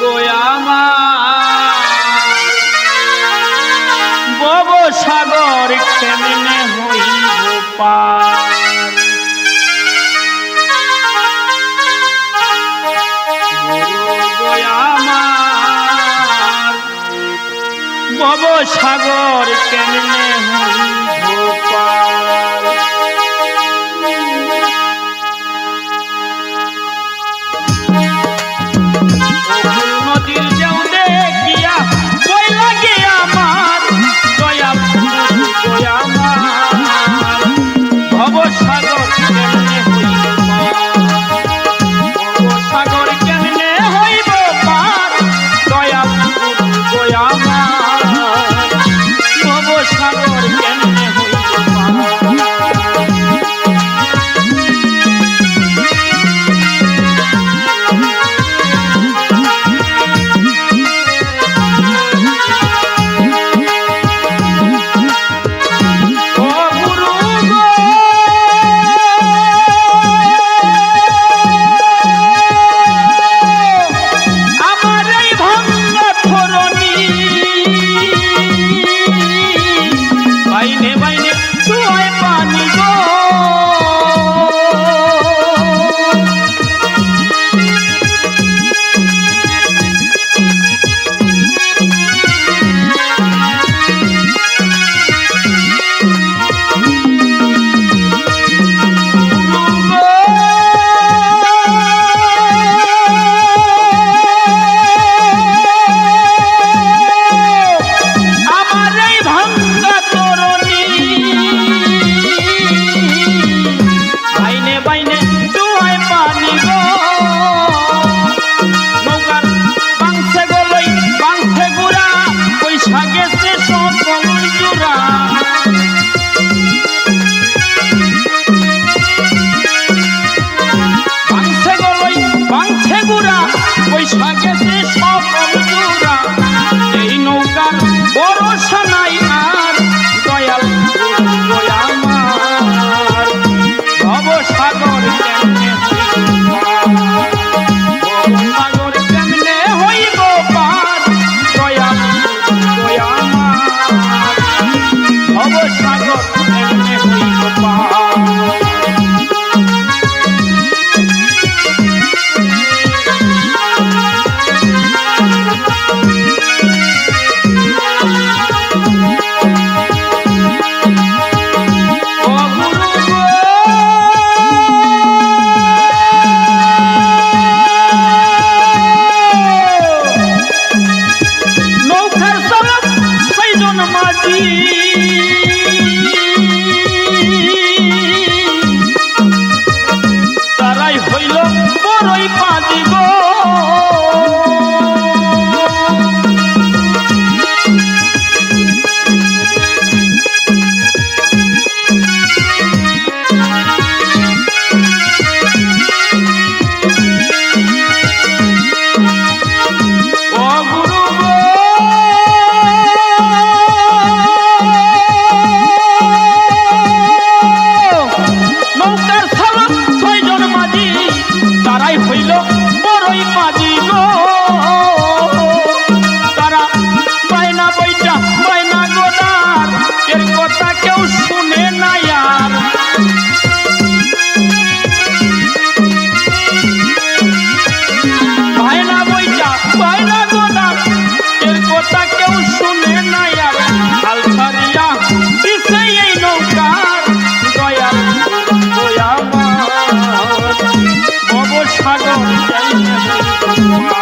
গো আমার। বব সাগর কেমনে হইব পার? ভব সাগর কেমনে হইব পার? ভাগ্যে Thank you.